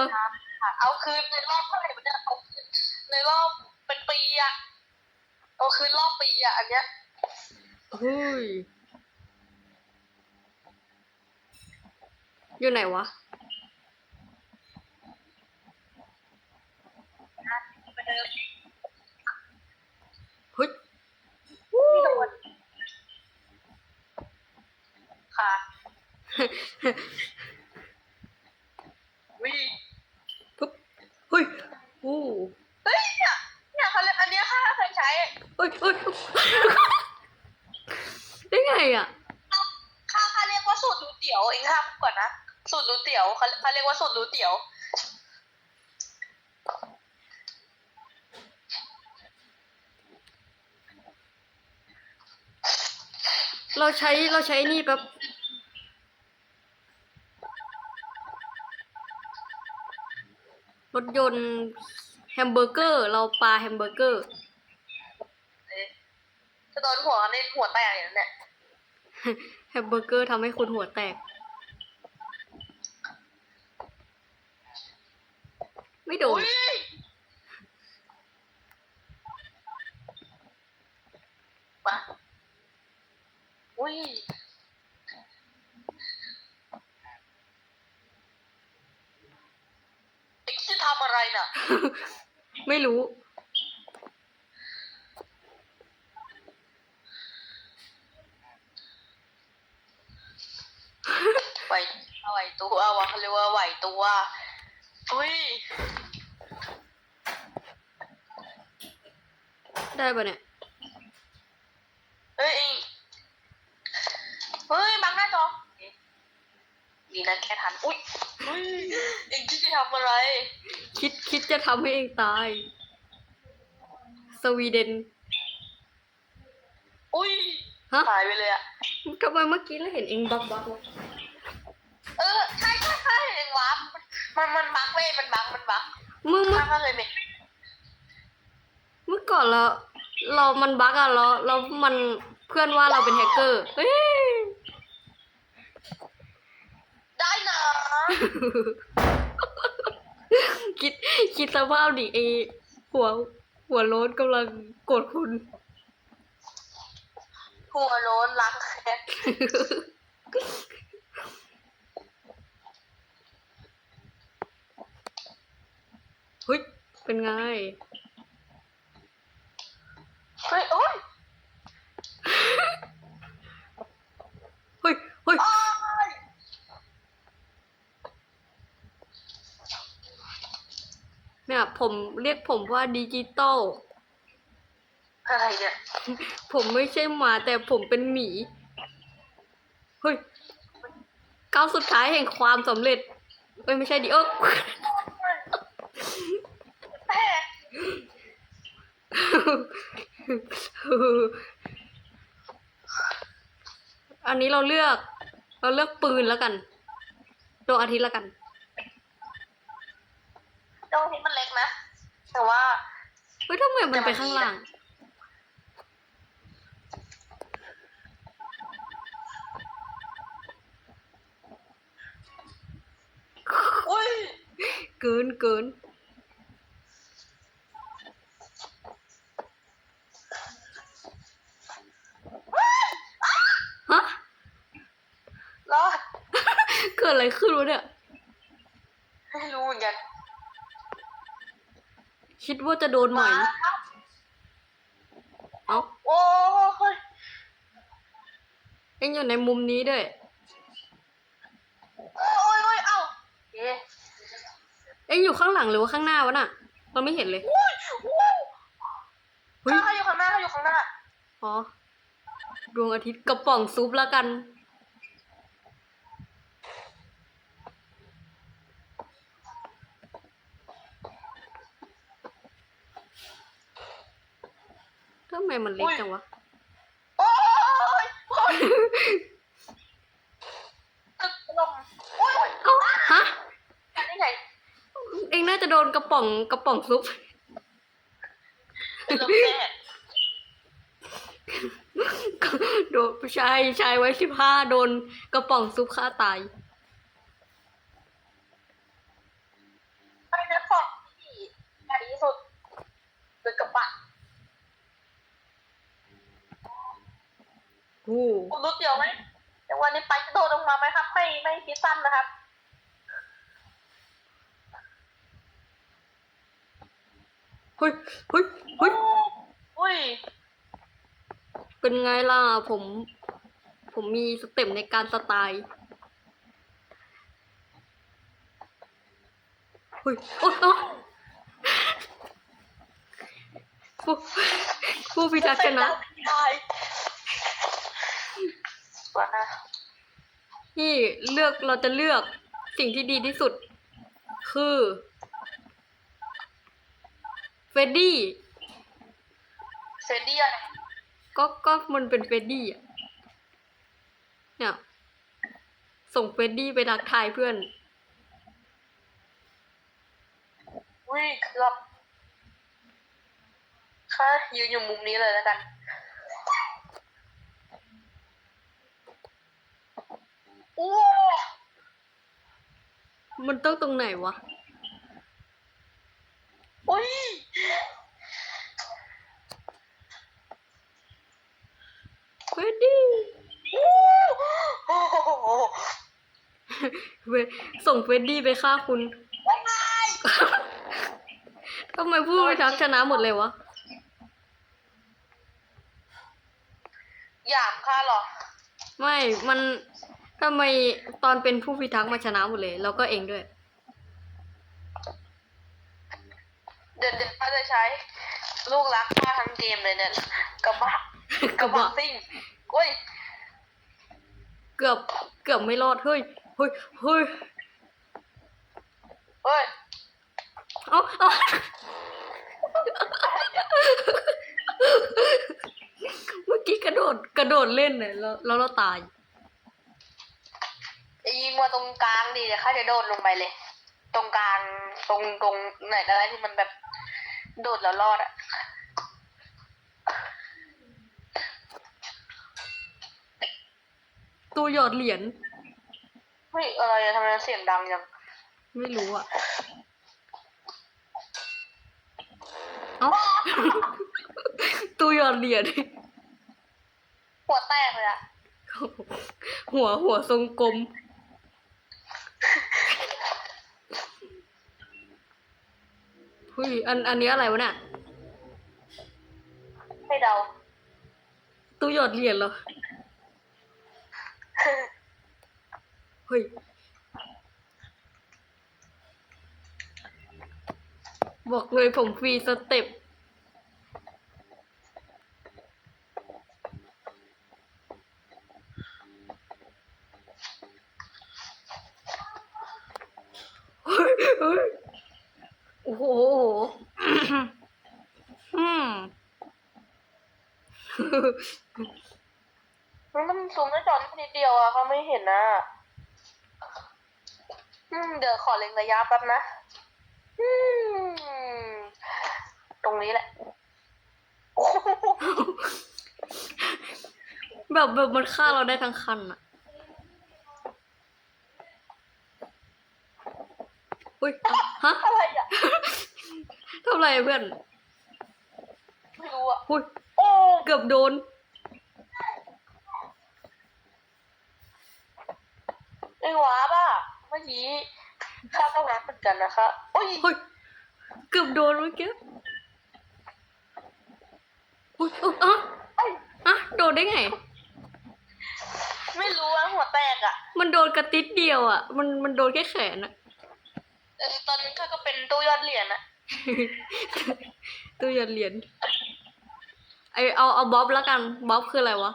อ เอาคืนในรอบเท่าไหร่มันจะเอาคืนในรอบเป็นปีอะเอาคืนรอบปีอะอันเนี้ยเฮ้ย อยู่ไหนวะไปเดิมเฮ้ยไม่โดนค่ะวิ ปุ๊บเฮ้ยโอ้ เฮ้ยเนี่ยเนี่ยเขาเรียกอันเนี้ยค่ะเคยใช้ เฮ้ยเฮ้ย ได้ไงอะ ค่าค่าเรียกว่าสูตรรู เตี๋ยวเองค่ะก่อนนะสูตรรูเตี๋ยวเขาเขาเรียกว่าสูตรรูเตี๋ยว เราใช้เราใช้นี่แบบรถยนต์แฮมเบอร์เกอร์ เราปลาแฮมเบอร์เกอร์เอ๊ะจะโดนหัวในหัวแตกอย่างนั้นเนี่ยแฮ มเบอร์เกอร์ทำให้คุณหัวแตก ไม่โดนอุ้ยมาอุ้ยไอ้จะทำอะไรน่ะ ไม่รู้ ไหวไหวตัววะเขาเรียกว่าไหวตัวอุ้ยได้ปะเนี่ย เฮ้ยเองเฮ้ยบังหน้าจอเอ๊ะดีนะแค่ทัน อุ้ยอุ้ยเองคิดจะทำอะไร คิดคิดจะทำให้เองตาย สวีเดน อุ้ยฮะหายไปเลยอะทำไมเมื่อกี้เราเห็นเองบักบักวะ เออใช่ใช่ใช่เองวาร์ป มันมันบักเว้ยมันบักมันบักเมื่อเมื่อข้าก็เคยเห็นเมื่อก่อนเราเรามันบักอะเราเรามันเพื่อนว่าเราเป็นแฮกเกอร์เฮ้ยได้นะคิดคิดสภาพดิเอหัว หัวโล้นกำลังโกรธคุณ หัวโล้นรักแค่ เฮ้ย เป็นไง เฮ้ยโอ้ยเฮ้ยเฮ้ยอ้ายเนี่ย ผมเรียกผมว่าดิจิตอล อะไรเนี่ยผมไม่ใช่หมาแต่ผมเป็นหมี เฮ้ยก้าวสุดท้ายแห่งความสำเร็จเอ้ยไม่ใช่ดิเออ แม่ อันนี้เราเลือก เราเลือกปืนแล้วกันดวงอาทิตย์แล้วกันดวงอาทิตย์มันเล็กนะแต่ว่าเฮ้ยทำไมมันไปข้างล่างอุ้ยเกินเกินฮะ รอด เกิดอะไรขึ้นวะเนี่ย ไม่รู้เหมือนกันคิดว่าจะโดนไหมมาครับเอ้าโอ้ยเอ็งอยู่ในมุมนี้ด้วยโอ้ยโอ้ยเอ้าเอ๊ะเอ็งอยู่ข้างหลังหรือว่าข้างหน้าวะน่ะเราไม่เห็นเลยอุ้ยอุ้ยเฮ้ยเขาอยู่ข้างหน้าเขาอยู่ข้างหน้า อ๋อ ดวงอาทิตย์กระป๋องซุปแล้วกัน ทำไมมันเล็กจังวะ โอ้ยโอ้ยตึกลมโอ้ยโอ้ยเอ้าฮะได้ไงเองน่าจะโดนกระป๋องกระป๋องซุปลมแน่โดนชายชายไว้สิบห้าโดนกระป๋องซุปฆ่าตาย โอ้ คุณรู้เดียวไหมแต่วันนี้ไปจะโดดลงมา ไหมครับไม่ไม่คิดสั้นนะครับเฮ้ยเฮ้ยเฮ้ยอุ้ยเป็นไงล่ะ ผม ผมมีสเต็ปในการสไตล์เฮ้ยโอ๊ยเอ้าผู้ผู้พิทักษ์ชนะได้ว่า ที่เลือกเราจะเลือกสิ่งที่ดีที่สุด คือเฟรดดี้เฟรดดี้อะไรก็ก็มันเป็นเฟรดดี้อะเนี่ยส่งเฟรดดี้ไปทักทายเพื่อนอุ้ยเกือบค่ะยืนอยู่มุมนี้เลยแล้วกัน โอ้มันต้องตรงไหนวะอุ้ยเฟรดดี้โอ้โหเว้ยส่งเฟรดดี้ไปฆ่าคุณทำไมผู้พิทักษ์ชนะหมดเลยวะ อยากค่ะเหรอ ไม่ มัน ทำไมตอนเป็นผู้พิทักษ์มาชนะหมดเลย แล้วก็เองด้วย เดี๋ยวเดี๋ยวเขาจะใช้ ลูกรักฆ่าทั้งเกมเลยเนี่ยกระบะกระบะซิ่งอุ้ยเกือบเกือบไม่รอดเฮ้ยเฮ้ยเฮ้ยเฮ้ยเอาเอาเมื่อกี้กระโดดกระโดดเล่นเนี่ยแล้วแล้วเราตายจะ ยิงมาตรงกลางดีเดี๋ยวข้าจะโดดลงไปเลย ตรงกลางตรงตรงไหนก็ได้ที่มันแบบโดดแล้วรอดอะตัวหยอดเหรียญเฮ้ยอะไรอะทำไมเสียงดังจังไม่รู้อะเอ้าตัวหยอดเหรียญหัวแตกเลยอะหัวหัวทรงกลม เฮ้ยอันอันนี้อะไรวะเนี่ยให้เดาตู้หยอดเหรียญเหรอเฮ้ยบอกเลยผมฟรีสเต็ป เฮ้ยเฮ้ย โอ้โหอืมมันซูมหน้จอนิดนิดเดียวอะเขาไม่เห็นนะอืม เดี๋ยวขอเล็งระยะแป๊บนะ อืม ตรงนี้แหละ แบบแบบมันฆ่าเราได้ทั้งคันอะอุ้ยอะฮะ อะไรอะ ทำไรอะเพื่อน ไม่รู้อะอุ้ยโอ้เกือบโดน ไอ้หวาป่ะเมื่อกี้ข้าก็แวะเหมือนกันนะคะโอ้ยเฮ้ยเกือบโดนเมื่อกี้อุ้ยอุ๊ยอะเอ้ยอะโดนได้ไง ไม่รู้ว่าหัวแตกอะมันโดนกระติดเดียวอะ มันมันโดนแค่แขนอะเออตอนนี้ข้าก็เป็นตู้ยอดเหรียญอะ ตัวหยอดเหรียญไอเอาเอาบ๊อบแล้วกันบ๊อบคืออะไรวะ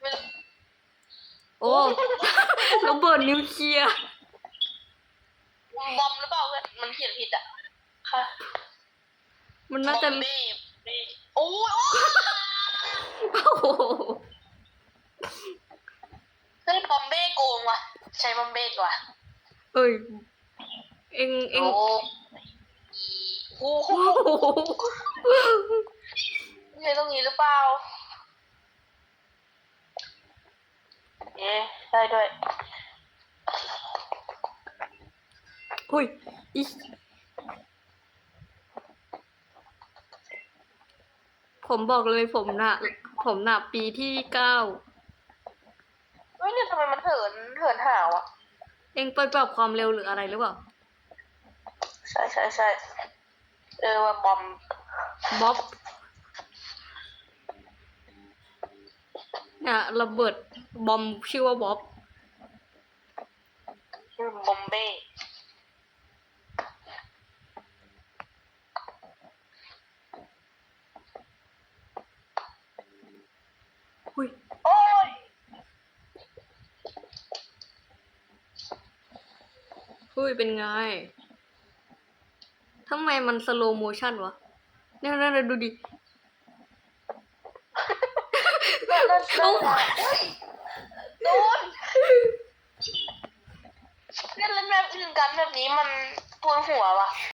ไม่รู้โอ้ระเบิดนิวเคลียร์บอมหรือเปล่าเพื่อนมันเขียนผิดอะค่ะ มันน่าจะบอมเบ้เบ้โอ้ยโอ้ยโอ้โหเฮ้ยบอมเบ้โกงว่ะ ใช้บอมเบ้ดีกว่าเอ้ยเอ็งเอ็งโอ้ โอ้โหโอ้โหใช่ตรงนี้หรือเปล่า เอ๊ะได้ด้วยอุ้ยอีผมบอกเลยผมน่ะผผมน่ะปีที่เก้าเฮ้ยเนี่ยทำไมมันเหินเหินหาวอะเองไปปรับความเร็วหรืออะไรหรือเปล่า ใช่ใช่ใช่ เออว่าบอมบ๊อบเนี่ยระเบิดบอมชื่อว่าบ๊อบชื่อบอมเบ้หุยโอ้ยหุยเป็นไง ทำไมมันสโลโมชั่นวะเนี่ยเนี่ยเนี่ยดูดินั่นนั่นนั่นเฮ้ยโดนเล่นเล่นแบบอื่นกันแบบนี้มันปวดหัววะ